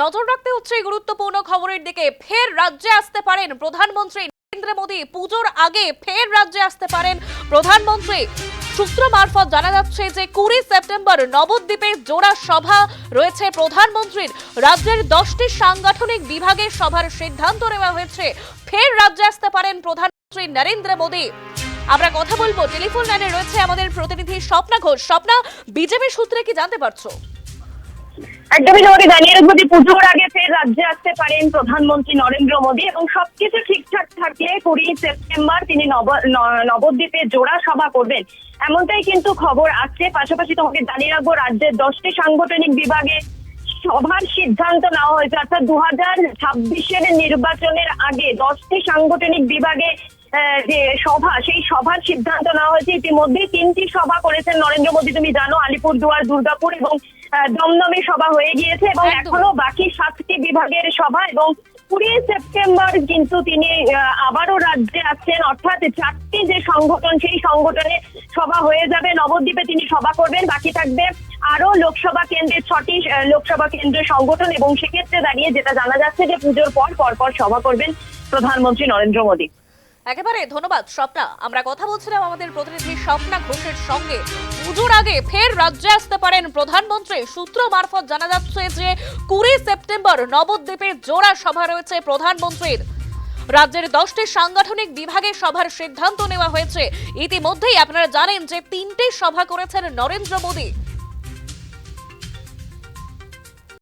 নজর রাখতে হচ্ছে গুরুত্বপূর্ণ খবরের দিকে। ফের রাজ্যে আসতে পারেন প্রধানমন্ত্রী নরেন্দ্র মোদী। পুজোর আগে ফের রাজ্যে আসতে পারেন প্রধানমন্ত্রী। সূত্র মারফত জানা যাচ্ছে যে কুড়ি সেপ্টেম্বর নবদ্বীপে জোড়া সভা রয়েছে প্রধানমন্ত্রীর। রাজ্যের দশটি সাংগঠনিক বিভাগের সভার সিদ্ধান্ত নেওয়া হয়েছে। ফের রাজ্যে আসতে পারেন প্রধানমন্ত্রী নরেন্দ্র মোদী। আমরা কথা বলব, টেলিফোন লাইনে রয়েছে আমাদের প্রতিনিধি স্বপ্না ঘোষ। স্বপ্না, বিজেপি সূত্রে কি জানতে পারছ? একদমই তোমাকে জানিয়ে রাখব যে পুজোর আগে ফের রাজ্যে আসতে পারেন প্রধানমন্ত্রী নরেন্দ্র মোদী এবং সবকিছু ঠিকঠাক থাকলে কুড়ি সেপ্টেম্বর তিনি নবদ্বীপে জোড়া সভা করবেন। এমনটাই কিন্তু খবর আসছে। পাশাপাশি তোমাকে জানিয়ে রাখব, রাজ্যের দশটি সাংগঠনিক বিভাগে সভার সিদ্ধান্ত নেওয়া হয়েছে। অর্থাৎ দু হাজার ছাব্বিশের নির্বাচনের আগে দশটি সাংগঠনিক বিভাগে যে সভা সেই সভার সিদ্ধান্ত নেওয়া হয়েছে ইতিমধ্যে। তিনটি সভা করেছেন নরেন্দ্র মোদী তুমি জানো আলিপুরদুয়ার দুর্গাপুর এবং দমদমে সভা হয়ে গিয়েছে এবং এখনও বাকি সাতটি বিভাগের সভা এবং কুড়ি সেপ্টেম্বর কিন্তু তিনি আবারও রাজ্যে আসছেন। অর্থাৎ চারটি যে সংগঠন সেই সংগঠনে সভা হয়ে যাবে। নবদ্বীপে তিনি সভা করবেন। বাকি থাকবে আরও লোকসভা কেন্দ্রের ছটি লোকসভা কেন্দ্রের সংগঠন এবং সেক্ষেত্রে দাঁড়িয়ে যেটা জানা যাচ্ছে যে পুজোর পর পরপর সভা করবেন প্রধানমন্ত্রী নরেন্দ্র মোদী। একেবারে ধন্যবাদ, স্বপ্না। আমরা কথা বলছিলাম আমাদের প্রতিনিধি স্বপ্না ঘোষের সঙ্গে। পুজোর আগে ফের রাজ্যে আসতে পারেন প্রধানমন্ত্রী। সূত্র মারফত জানা যাচ্ছে যে কুড়ি সেপ্টেম্বর নবদ্বীপে জোড়া সভা রয়েছে প্রধানমন্ত্রীর। রাজ্যের দশটি সাংগঠনিক বিভাগের সভার সিদ্ধান্ত নেওয়া হয়েছে। ইতিমধ্যেই আপনারা জানেন যে তিনটে সভা করেছেন নরেন্দ্র মোদী।